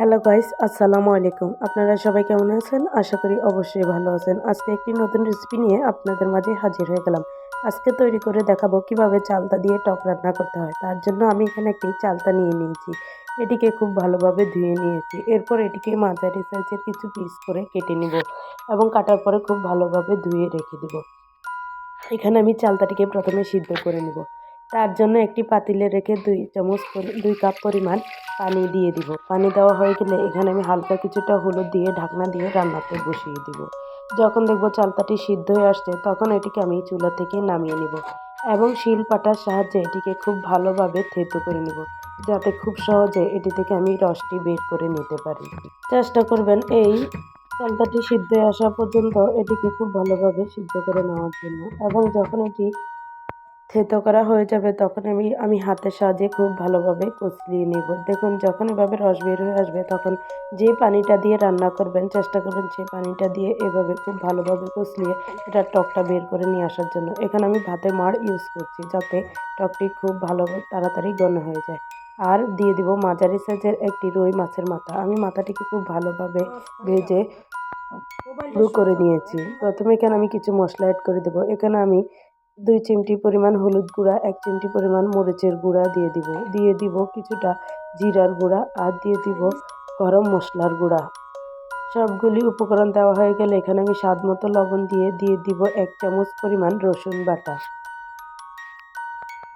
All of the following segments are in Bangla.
হ্যালো গাইস আসসালামু আলাইকুম আপনারা সবাই কেমন আছেন? আশা করি অবশ্যই ভালো আছেন। আজকে একটি নতুন রেসিপি নিয়ে আপনাদের মাঝে হাজির হয়ে গেলাম। আজকে তৈরি করে দেখাবো কীভাবে চালতা দিয়ে টক রান্না করতে হয়। তার জন্য আমি এখানে একটি চালতা নিয়ে নিয়েছি। এটিকে খুব ভালোভাবে ধুয়ে নিয়েছি। এরপর এটিকে মাঝারি সাইজের কিছু পিস করে কেটে নিব এবং কাটার পরে খুব ভালোভাবে ধুয়ে রেখে দেব। এখানে আমি চালতাটিকে প্রথমে সিদ্ধ করে নিব। তার জন্য একটি পাতিলে রেখে দুই চামচ দুই কাপ পরিমাণ পানি দিয়ে দিব। পানি দেওয়া হয়ে গেলে এখানে আমি হালকা কিছুটা হলুদ দিয়ে ঢাকনা দিয়ে রান্নাতে বসিয়ে দিব। যখন দেখব চালতাটি সিদ্ধ হয়ে আসছে, তখন এটিকে আমি চুলা থেকে নামিয়ে নিব এবং শিল পাটার সাহায্যে এটিকে খুব ভালোভাবে থেতো করে নিব যাতে খুব সহজে এটি থেকে আমি রসটি বের করে নিতে পারি। চেষ্টা করবেন এই চালতাটি সিদ্ধ আসা পর্যন্ত এটিকে খুব ভালোভাবে সিদ্ধ করে নেওয়ার জন্য এবং যখন এটি থেতো করা হয়ে যাবে তখন আমি আমি হাতের সাহায্যে খুব ভালোভাবে কচলিয়ে নেব। দেখুন যখন এভাবে রস বের হয়ে আসবে তখন যে পানিটা দিয়ে রান্না করবেন চেষ্টা করবেন সেই পানিটা দিয়ে এভাবে খুব ভালোভাবে কচলিয়ে এটা টকটা বের করে নিয়ে আসার জন্য। এখানে আমি ভাতের মাড় ইউজ করছি যাতে টকটি খুব ভালো তাড়াতাড়ি ঘন হয়ে যায়। আর দিয়ে দিব মাঝারি সাইজের একটি রুই মাছের মাথা। আমি মাথাটিকে খুব ভালোভাবে ভেজে করে নিয়েছি। প্রথমে এখানে আমি কিছু মশলা অ্যাড করে দেবো। এখানে আমি দুই চিমটি পরিমাণ হলুদ গুঁড়া, এক চিমটি পরিমাণ মরিচের গুঁড়া দিয়ে দিব। দিয়ে দিব কিছুটা জিরার গুঁড়া আর দিয়ে দিব গরম মশলার গুঁড়া। সবগুলি উপকরণ দেওয়া হয়ে গেলে এখানে আমি স্বাদ মতো লবণ দিয়ে দিয়ে দিব এক চামচ পরিমাণ রসুন বাটা।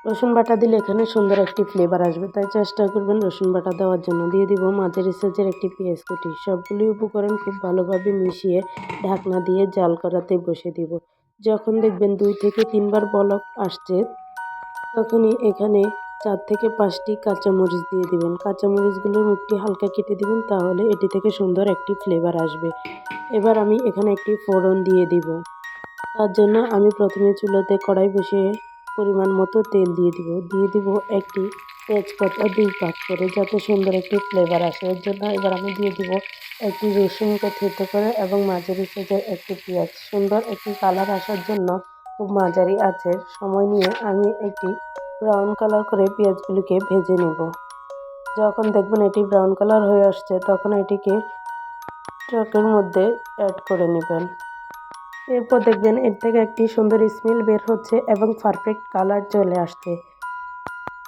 রসুন বাটা দিলে এখানে সুন্দর একটি ফ্লেভার আসবে, তাই চেষ্টা করবেন রসুন বাটা দেওয়ার জন্য। দিয়ে দিব মাঝের সাইজের একটি পেঁয়াজ কুটি সবগুলি উপকরণ খুব ভালোভাবে মিশিয়ে ঢাকনা দিয়ে জাল করাতে বসে দিব। যখন দেখবেন দুই থেকে তিনবার বলক আসছে, তখনই এখানে চার থেকে পাঁচটি কাঁচামরিচ দিয়ে দিবেন। কাঁচামরিচগুলোর মুখটি হালকা কেটে দিবেন, তাহলে এটি থেকে সুন্দর একটি ফ্লেভার আসবে। এবার আমি এখানে একটি ফোড়ন দিয়ে দিব। তার জন্য আমি প্রথমে চুলোতে কড়াই বসিয়ে পরিমাণ মতো তেল দিয়ে দিব। দিয়ে দিব একটি তেজপাতা দুই পাক করে, যাতে সুন্দর একটি ফ্লেভার আসে। এর জন্য এবার আমি দিয়ে দিব একটি রসুনকে থেতো করে এবং মাঝারি সাইজের একটি পেঁয়াজ। সুন্দর একটি কালার আসার জন্য খুব মাঝারি আছে সময় নিয়ে আমি একটি ব্রাউন কালার করে পেঁয়াজগুলিকে ভেজে নেব। যখন দেখবেন এটি ব্রাউন কালার হয়ে আসছে, তখন এটিকে ট্রাকের মধ্যে অ্যাড করে নেবেন। এরপর দেখবেন এর থেকে একটি সুন্দর স্মেল বের হচ্ছে এবং পারফেক্ট কালার চলে আসছে।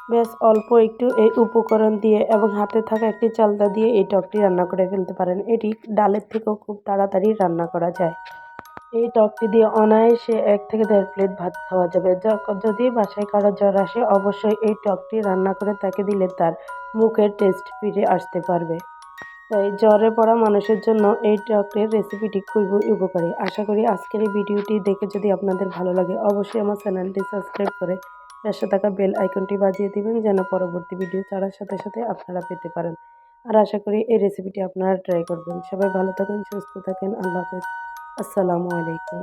বেশ অল্প একটু এই উপকরণ দিয়ে এবং হাতে থাকা একটি চালদা দিয়ে এই টকটি রান্না করে ফেলতে পারেন। এটি ডালের থেকেও খুব তাড়াতাড়ি রান্না করা যায়। এই টকটি দিয়ে অনায়াসে এক থেকে দেড় প্লেট ভাত খাওয়া যাবে। যদি বাসায় কারও জ্বর আসে, অবশ্যই এই টকটি রান্না করে তাকে দিলে তার মুখের টেস্ট ফিরে আসতে পারবে। তাই জ্বরে পড়া মানুষের জন্য এই টকের রেসিপিটি খুবই উপকারী। আশা করি আজকের এই ভিডিওটি দেখে যদি আপনাদের ভালো লাগে, অবশ্যই আমার চ্যানেলটি সাবস্ক্রাইব করে পাশে থাকা বেল আইকনটি বাজিয়ে দিবেন, যেন পরবর্তী ভিডিও ছাড়ার সাথে সাথে আপনারা পেতে পারেন। আর আশা করি এই রেসিপিটি আপনারা ট্রাই করবেন। সবাই ভালো থাকেন, সুস্থ থাকেন। আল্লাহ হাফেজ। আসসালামু আলাইকুম।